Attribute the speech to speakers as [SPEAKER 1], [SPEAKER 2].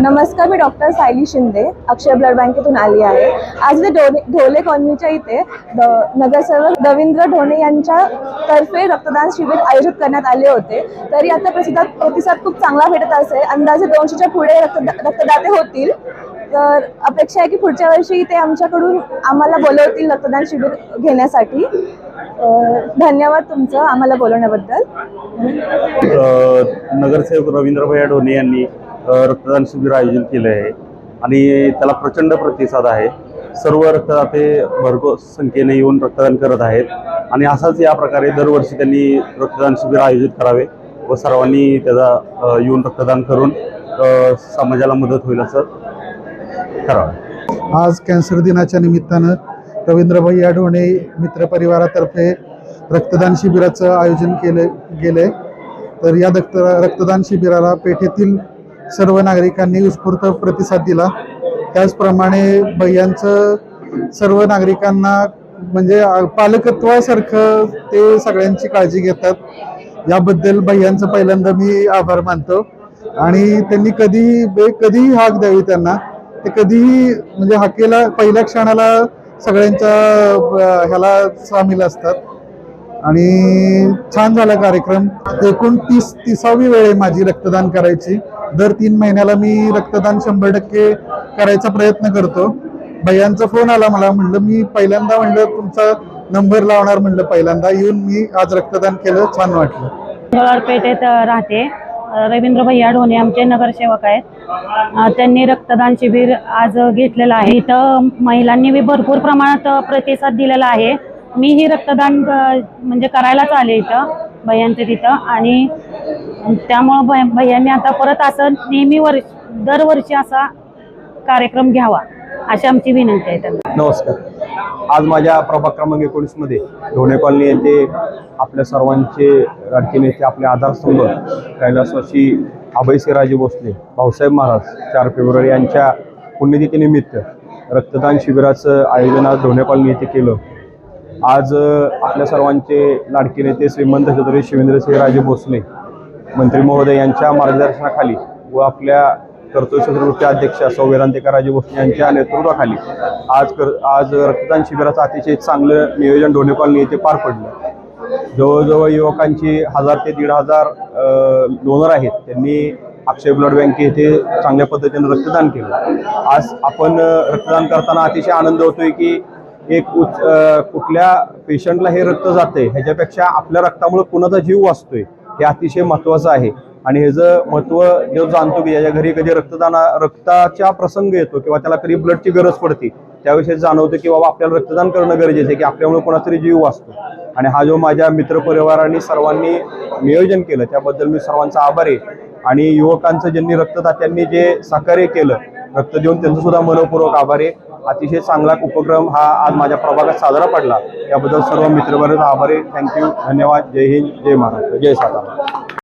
[SPEAKER 1] नमस्कार मी doctor Sayali Shinde Akshay blood बँकेतून आली आहे. आज इथे ढोले ढोले कॉलनीच्या इथे नगरसेवक रवींद्र ढोणे यांच्या तर्फे रक्तदान शिबिर आयोजित करण्यात आले होते. तरी आता प्रतिसाद प्रतिसाद खूप चांगला भेटत असे. अंदाजे दोनशेच्या पुढे रक्तदा रक्तदाते होतील. तर अपेक्षा आहे की पुढच्या वर्षी ते आमच्याकडून आम्हाला बोलवतील रक्तदान शिबिर घेण्यासाठी. धन्यवाद तुमचं आम्हाला बोलवण्याबद्दल.
[SPEAKER 2] नगरसेवक रवींद्र भैया ढोणे यांनी रक्तदान शिबिर आयोजन केलं आहे आणि त्याला प्रचंड प्रतिसाद आहे. सर्व रक्तदाते भरपूर संख्येने येऊन रक्तदान करत आहेत आणि असाच या प्रकारे दरवर्षी त्यांनी रक्तदान शिबिर आयोजित करावे व सर्वांनी त्याचा येऊन रक्तदान करून समाजाला मदत होईल असं करावं
[SPEAKER 3] आज कॅन्सर दिनाच्या निमित्तानं रवींद्रभाई याडोणे मित्र परिवारातर्फे रक्तदान शिबिराचं आयोजन केले गेले. तर या रक्त रक्तदान शिबिराला पेठेतील सर्व नागरिकांनी उत्स्फूर्त प्रतिसाद दिला. त्याचप्रमाणे भैयांचं सर्व नागरिकांना म्हणजे पालकत्वासारखं ते सगळ्यांची काळजी घेतात. याबद्दल भैयांचं पहिल्यांदा मी आभार मानतो. आणि त्यांनी कधीही बे कधीही हाक द्यावी त्यांना. ते कधीही म्हणजे हाकेला पहिल्या क्षणाला सगळ्यांच्या ह्याला सामील असतात. आणि छान झाला कार्यक्रम. एकूण तीस तिसावी वेळ आहे माझी रक्तदान करायची. दर तीन महिन्याला मी रक्तदान शंभर टक्के करायचा प्रयत्न करतो. भैयांचा फोन आला मला म्हणलं मी पहिल्यांदा म्हणलं तुमचा नंबर लावणार म्हणलं पहिल्यांदा. येऊन मी आज रक्तदान केलं छान वाटलं.
[SPEAKER 4] पेठेत राहते. रवींद्र भैया ढोणे आमचे नगरसेवक आहेत. त्यांनी रक्तदान शिबिर आज घेतलेलं आहे. इथं महिलांनी भरपूर प्रमाणात प्रतिसाद दिलेला आहे. मीही रक्तदान म्हणजे करायलाच आले इथं भैयांचं तिथं. आणि त्यामुळं भैयांनी आता परत असं नेहमी वर्ष दरवर्षी असा कार्यक्रम घ्यावा अशी आमची विनंती आहे त्यांना.
[SPEAKER 5] नमस्कार. आज माझ्या प्रभाग क्रमांक एकोणीसमध्ये ढोणे कॉलनी येथे आपल्या सर्वांचे लाडके नेते आपले आधारस्तंभ कैलासवासी अभयसिंहराजे भोसले भाऊसाहेब महाराज चार फेब्रुवारी यांच्या पुण्यतिथीनिमित्त रक्तदान शिबिराचं आयोजन आज ढोणे कॉलनी येथे केलं. आज आपल्या सर्वांचे लाडके नेते श्रीमंत छत्रपती शिवेंद्रसिंहराजे भोसले मंत्री महोदय यांच्या मार्गदर्शनाखाली व आपल्या कर्तव्य अध्यक्ष सौ वेदांतिकाराजे भोसले यांच्या नेतृत्वाखाली आज कर आज रक्तदान शिबिराचं अतिशय चांगलं नियोजन डोणे कॉलनी येथे पार पडलं. जवळजवळ युवकांची हजार ते दीड हजार डोनर आहेत. त्यांनी अक्षय ब्लड बँक येथे चांगल्या पद्धतीने रक्तदान केलं. आज आपण रक्तदान करताना अतिशय आनंद होतोय की एक उच कुठल्या पेशंटला हे रक्त जाते ह्याच्यापेक्षा आपल्या रक्तामुळे कुणाचा जीव वाचतोय हे अतिशय महत्त्वाचं आहे. आणि ह्याचं महत्त्व जो जाणतो की ज्याच्या घरी कधी रक्तदान रक्ताचा प्रसंग येतो किंवा त्याला कधी ब्लडची गरज पडते त्याविषयी जाणवतं की बाबा आपल्याला रक्तदान करणं गरजेचं आहे की आपल्यामुळे कोणातरी जीव वाचतो. आणि हा जो माझ्या मित्रपरिवारांनी सर्वांनी नियोजन केलं त्याबद्दल मी सर्वांचा आभार आहे. आणि युवकांचं ज्यांनी रक्तदात्यांनी जे सहकार्य केलं रक्त देऊन त्यांचं सुद्धा मनपूर्वक आभार आहे. अतिशय चांगला उपक्रम हा आज माझ्या प्रभागात साजरा पडला. त्याबद्दल सर्व मित्रवर्ग आभारी. थँक्यू धन्यवाद. जय हिंद. जय महाराष्ट्र. जय सातारा.